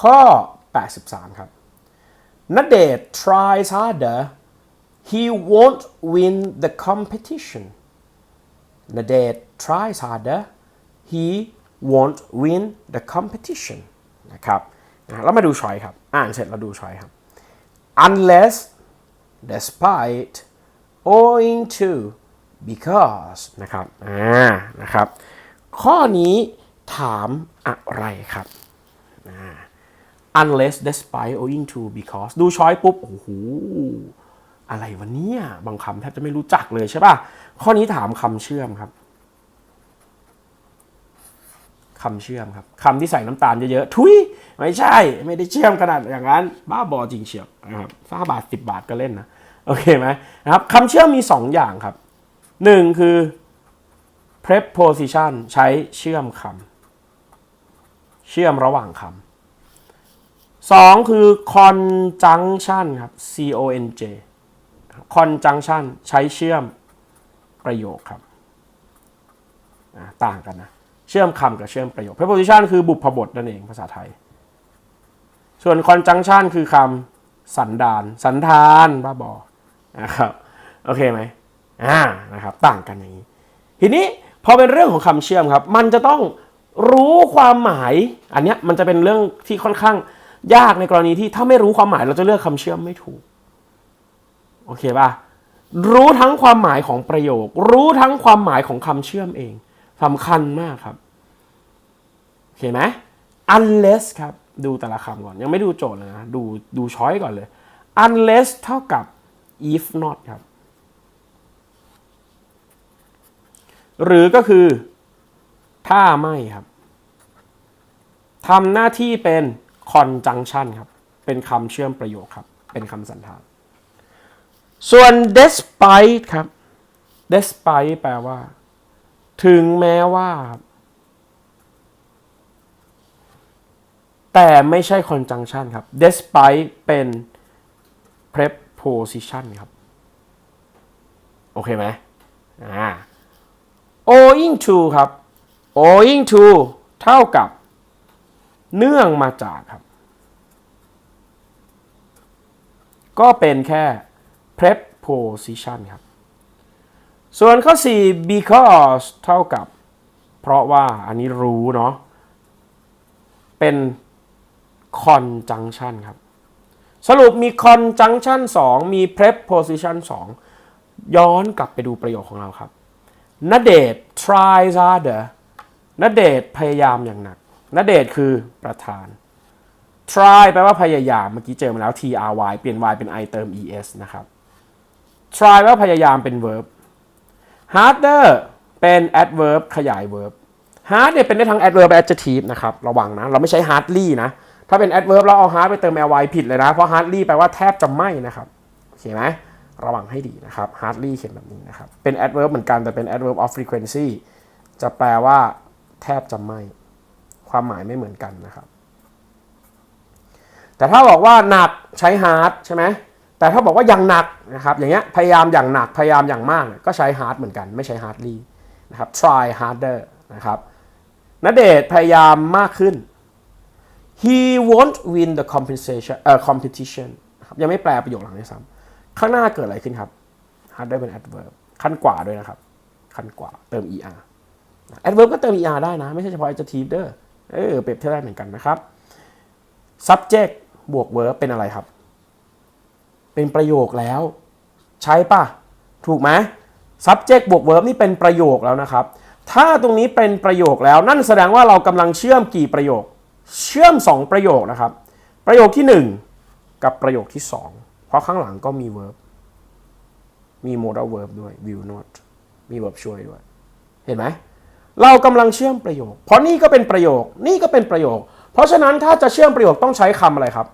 ข้อ 83 ครับณเดชน์ tries harder he won't win the competition ณเดชน์ tries harder he won't win the competition นะครับแล้วมาดูชอยครับ อ่านเสร็จเราดูชอยครับ unless despite owing to because นะครับ อ่า นะครับ ข้อนี้ถามอะไรครับ unless despite owing to because ดูช้อยปุ๊บ โอ้โห อะไรวะเนี่ย บางคำแทบจะไม่รู้จักเลยใช่ป่ะ ข้อนี้ถามคำเชื่อมครับคำเชื่อมครับคำที่ใส่น้ำตาลเยอะๆทุยไม่ใช่ ไม่ได้เชื่อมขนาดอย่างนั้น บ้าบอจริงเชียวนะครับฟ้าบาท10บาทก็เล่นนะ โอเคไหมนะครับคำเชื่อมมี 2 อย่างครับ 1 คือ preposition ใช้เชื่อมคำเชื่อมระหว่างคำ สองคือ conjunction ครับ c o n j conjunction ใช้เชื่อมประโยคครับต่างกันนะ เชื่อมคำกับเชื่อมประโยค preposition คือบุพบทนั่นเองภาษาไทย ส่วน conjunction คือคำสันดาน สันธานบ้าบอนะครับโอเคไหมอ่านะครับต่างกันอย่างนี้ ทีนี้พอเป็นเรื่องของคำเชื่อมครับ มันจะต้องรู้ความหมาย อันเนี้ยมันจะเป็นเรื่องที่ค่อนข้าง ยากในกรณีที่ถ้าไม่รู้ความหมายเราจะเลือกคำเชื่อมไม่ถูก โอเคป่ะ รู้ทั้งความหมายของประโยค รู้ทั้งความหมายของคำเชื่อมเองสำคัญมากครับ โอเคไหม unless ครับ ดูแต่ละคำก่อน ยังไม่ดูโจทย์เลยนะ ดูดูช้อยก่อนเลย unless เท่ากับ if not ครับ หรือก็คือ ถ้าไม่ครับทำหน้าที่เป็น conjunction ครับ เป็นคำเชื่อมประโยคครับ เป็นคำสันธาน ส่วน despite ครับ despite แปลว่า ถึงแม้ว่าครับแต่ไม่ใช่ conjunction ครับ despite เป็น preposition ครับ โอเคไหมอ่า owing to ครับ owing to เท่ากับ เนื่องมาจากครับ ก็เป็นแค่ preposition ครับ ส่วนข้อ 4 because เท่ากับ เพราะว่าอันนี้รู้เนาะ เป็น conjunction ครับ สรุปมี conjunction 2 มี preposition 2 ย้อนกลับไปดูประโยคของเราครับณเดช tries harder ณเดชพยายามอย่างหนัก ณเดชคือประธาน try แปลว่าพยายาม เมื่อกี้เจอมาแล้ว try เปลี่ยน y เป็น i เติม es นะครับ try แปลว่าพยายามเป็น verb harder เป็น adverb ขยาย verb hard เนี่ยเป็นได้ทั้ง adverb และ adjective นะครับ ระวังนะ เราไม่ใช้ hardly นะ ถ้าเป็น adverb แล้วเอา hard ไปเติม ly ผิดเลยนะ เพราะ hardly แปลว่าแทบจะไม่นะครับ โอเคไหมระวังให้ดีนะครับ hardly เขียนแบบนี้นะครับ เป็น adverb เหมือนกันแต่เป็น adverb of frequency จะแปลว่าแทบจะไม่ ความหมายไม่เหมือนกันนะครับ แต่ถ้าบอกว่าหนักใช้ hard ใช่ไหมแต่ถ้าบอกว่าอย่างหนักนะครับอย่างเงี้ยพยายามอย่างหนักพยายามอย่างมากก็ใช้ hard เหมือนกันไม่ใช้ hardly นะครับ try harder นะครับณเดชพยายามมากขึ้น he won't win the compensation เอ่อ competition ยังไม่แปลประโยคหลังด้วยซ้ำข้างหน้าเกิดอะไรขึ้นครับ harder เป็น adverb ขั้นกว่าด้วยนะครับ ขั้นกว่าเติม er adverb ก็เติม er ได้นะ ไม่ใช่เฉพาะ adjective เด้อ เออเปรียบเทียบได้เหมือนกันนะครับ subject บวก verb เป็นอะไรครับ เป็นประโยคแล้ว ใช่ปะถูกไหม subject บวก verb นี่เป็นประโยคแล้วนะครับ ถ้าตรงนี้เป็นประโยคแล้วนั่นแสดงว่าเรากำลังเชื่อมกี่ประโยค เชื่อม 2 ประโยคนะครับ ประโยคที่ 1 กับประโยคที่ 2 เพราะข้างหลังก็มี verb มี modal verb ด้วย will not มี verb ช่วยด้วย เห็นไหม เรากำลังเชื่อมประโยค เพราะนี่ก็เป็นประโยค นี่ก็เป็นประโยค เพราะฉะนั้นถ้าจะเชื่อมประโยคต้องใช้คำอะไรครับ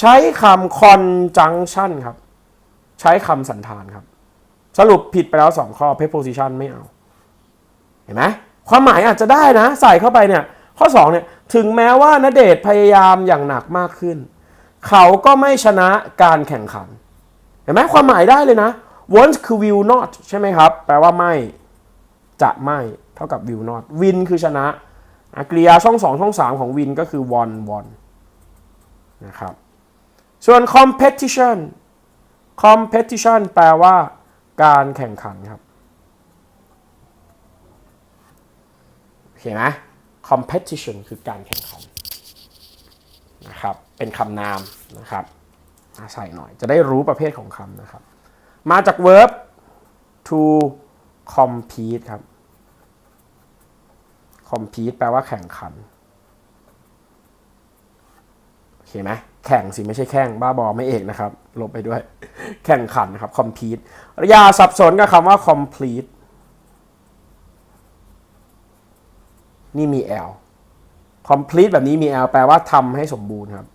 ใช้คำ conjunction ครับ ใช้คำสันธานครับ สรุปผิดไปแล้ว 2 ข้อ preposition ไม่เอา เห็นไหมความหมายอาจจะได้นะ ใส่เข้าไปเนี่ย ข้อ 2 เนี่ย ถึงแม้ว่าณเดชพยายามอย่างหนักมากขึ้น เขาก็ไม่ชนะการแข่งขัน เห็นไหมความหมายได้เลยนะ won't คือ will not ใช่ไหมครับ แปลว่าไม่ จะไม่ เท่ากับ will not win คือชนะอะกริยาช่อง2ช่อง3ของ win ก็คือ won won นะครับส่วน competition competition แปลว่าการแข่งขันครับโอเคไหม competition คือการแข่งขันนะครับ เป็นคำนามนะครับอาใส่หน่อย จะได้รู้ประเภทของคำนะครับ มาจาก verb to compete ครับ compete แปลว่าแข่งขัน โอเคไหมแข่งสิ ไม่ใช่แข่งบ้าบอไม่เอกนะครับ ลบไปด้วย แข่งขันนะครับ compete อย่าสับสนกับคำว่า complete นี่มี l complete แบบนี้มี l แปลว่าทำให้สมบูรณ์ครับ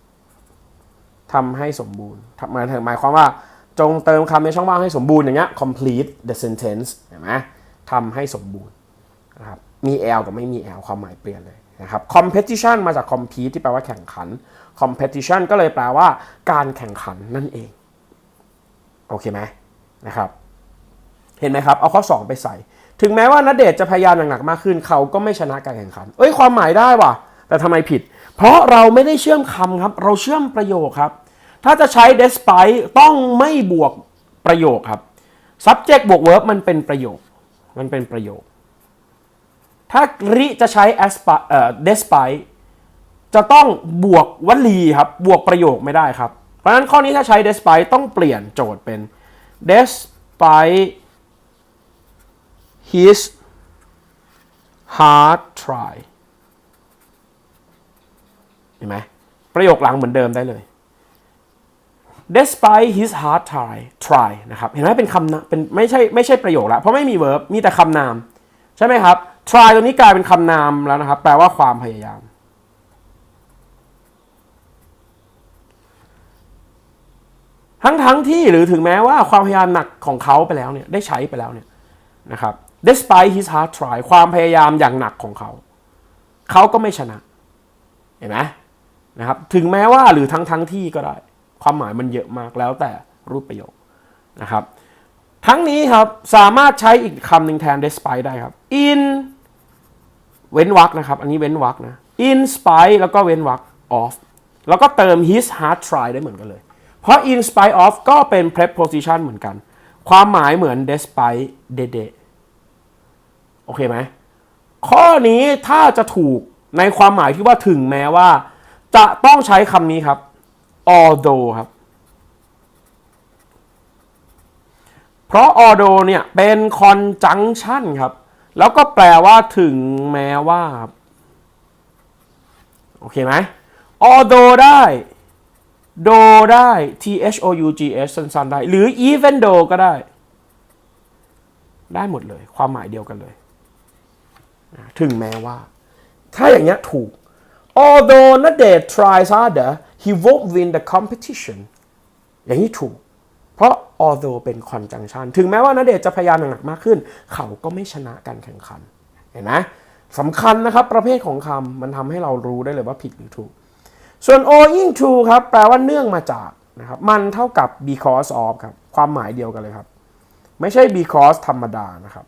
ทำให้สมบูรณ์หมายถึงหมายความว่าจงเติมคำในช่องว่างให้สมบูรณ์อย่างเงี้ย complete the sentence เห็นไหมทำให้สมบูรณ์นะครับ มี l กับไม่มี l ความหมายเปลี่ยนเลยนะครับ competition มาจาก compete ที่แปลว่าแข่งขัน competition ก็เลยแปลว่าการแข่งขันนั่นเอง โอเคไหมนะครับ เห็นไหมครับ เอาข้อ 2 ไปใส่ ถึงแม้ว่านัดเดทจะพยายามหนักๆมากขึ้น เขาก็ไม่ชนะการแข่งขัน เอ้ย ความหมายได้ว่ะ แต่ทำไมผิด เพราะเราไม่ได้เชื่อมคำครับ เราเชื่อมประโยคครับ ถ้าจะใช้ despite ต้องไม่บวกประโยคครับ subject บวก verb มันเป็นประโยค มันเป็นประโยค ถ้าริจะใช้ aspi- เอ่อ despite จะต้องบวกวลีครับ บวกประโยคไม่ได้ครับ เพราะฉะนั้นข้อนี้ถ้าใช้ despite ต้องเปลี่ยนโจทย์เป็น despite his hard try เห็นไหมประโยคหลังเหมือนเดิมได้เลย despite his hard try try นะครับ เห็นไหมเป็นคำนะเป็นไม่ใช่ไม่ใช่ประโยคละเพราะไม่มี verb มีแต่คำนาม ใช่ไหมครับ try ตัวนี้กลายเป็นคำนามแล้วนะครับ แปลว่าความพยายาม ทั้งทั้งที่หรือถึงแม้ว่าความพยายามหนักของเขาไปแล้วเนี่ยได้ใช้ไปแล้วเนี่ยนะครับ despite his hard try ความพยายามอย่างหนักของเขา เขาก็ไม่ชนะ เห็นไหมนะครับ ถึงแม้ว่าหรือทั้งทั้งที่ก็ได้ ความหมายมันเยอะมากแล้วแต่รูปประโยคนะครับ ทั้งนี้ครับสามารถใช้อีกคำหนึ่งแทน despite ได้ครับ in เว้นวรรคนะครับ อันนี้เว้นวรรคนะ in spite แล้วก็เว้นวรรค of แล้วก็เติม his hard try ได้เหมือนกันเลย เพราะ in spite of ก็เป็น preposition เหมือนกัน ความหมายเหมือน despite เดๆโอเคไหม ข้อนี้ถ้าจะถูกในความหมายที่ว่าถึงแม้ว่า จะต้องใช้คำนี้ครับ although ครับ เพราะ although เนี่ยเป็น conjunction ครับ แล้วก็แปลว่าถึงแม้ว่าโอเคไหม although ได้ though ได้ t h o u g h สั้นๆได้ หรือ even though ก็ได้ ได้หมดเลย ความหมายเดียวกันเลย ถึงแม้ว่า ถ้าอย่างเงี้ยถูก although นเดช tries harder he won't win the competition อย่างนี้ถูก เพราะ although เป็น conjunction ถึงแม้ว่านาเดชจะพยายามหนักมากขึ้น เขาก็ไม่ชนะการแข่งขัน เห็นไหมสำคัญนะครับ ประเภทของคำมันทำให้เรารู้ได้เลยว่าผิดหรือถูก ส่วน owing to ครับ แปลว่าเนื่องมาจากนะครับ มันเท่ากับ because of ครับ ความหมายเดียวกันเลยครับ ไม่ใช่ because ธรรมดานะครับ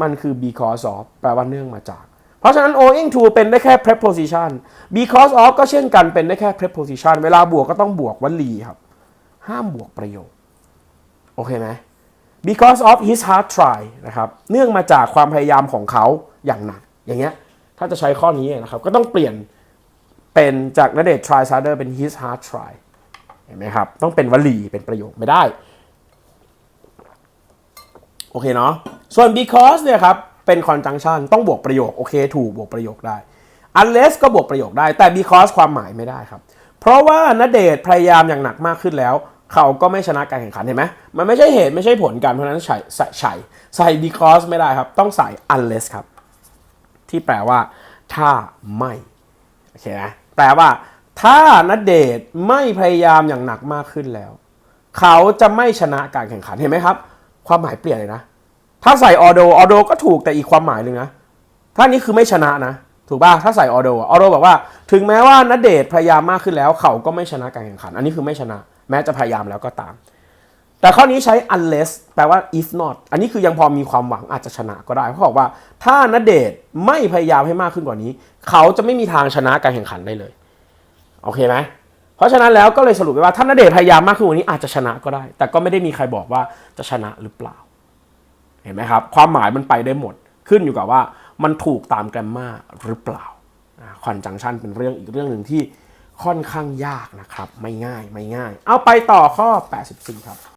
มันคือ because of แปลว่าเนื่องมาจาก เพราะฉะนั้น owing to เป็นได้แค่ preposition because of ก็เช่นกันเป็นได้แค่ preposition เวลาบวกก็ต้องบวกวลีครับ ห้ามบวกประโยค โอเคไหม because of his hard try นะครับ เนื่องมาจากความพยายามของเขาอย่างหนัก อย่างเงี้ย ถ้าจะใช้ข้อนี้นะครับ ก็ต้องเปลี่ยนเป็นจากนเดช try harder เป็น his hard try เห็นไหมครับ ต้องเป็นวลี เป็นประโยคไม่ได้ โอเคเนาะ ส่วน because เนี่ยครับ เป็น conjunction ต้องบวกประโยค โอเค ถูกบวกประโยคได้ unless ก็บวกประโยคได้ แต่ because ความหมายไม่ได้ครับ เพราะว่านเดชพยายามอย่างหนักมากขึ้นแล้ว เขาก็ไม่ชนะการแข่งขันเห็นไหมมันไม่ใช่เหตุไม่ใช่ผลกันเพราะนั้นใส่ใส่ใส่ใส่ because ไม่ได้ครับ ต้องใส่ unless ครับ ที่แปลว่า ถ้าไม่โอเคนะแปลว่า ถ้านเดชน์ไม่พยายามอย่างหนักมากขึ้นแล้ว เขาจะไม่ชนะการแข่งขันเห็นไหมครับ ความหมายเปลี่ยนเลยนะ ถ้าใส่ although although ก็ถูกแต่อีกความหมายหนึ่งนะถ้านี้คือไม่ชนะนะถูกป่ะถ้าใส่ although although บอกว่า ถึงแม้ว่านเดชน์พยายามมากขึ้นแล้ว เขาก็ไม่ชนะการแข่งขัน อันนี้คือไม่ชนะ แม้จะพยายามแล้วก็ตาม แต่ข้อนี้ใช้ unless แปลว่า if not อันนี้คือยังพอมีความหวังอาจจะชนะก็ได้เพราะบอกว่าถ้านเดชไม่พยายามให้มากขึ้นกว่านี้ เขาจะไม่มีทางชนะการแข่งขันได้เลยโอเคไหมเพราะฉะนั้นแล้วก็เลยสรุปไปว่าถ้าณเดชพยายามมากขึ้นกว่านี้อาจจะชนะก็ได้ แต่ก็ไม่ได้มีใครบอกว่าจะชนะหรือเปล่า เห็นไหมครับ ความหมายมันไปได้หมดขึ้นอยู่กับว่ามันถูกตามแกรมมาหรือเปล่าคอนจังชันเป็นเรื่องอีกเรื่องหนึ่งที่ ค่อนข้างยากนะครับ ไม่ง่ายไม่ง่าย เอาไปต่อข้อ 84 ครับ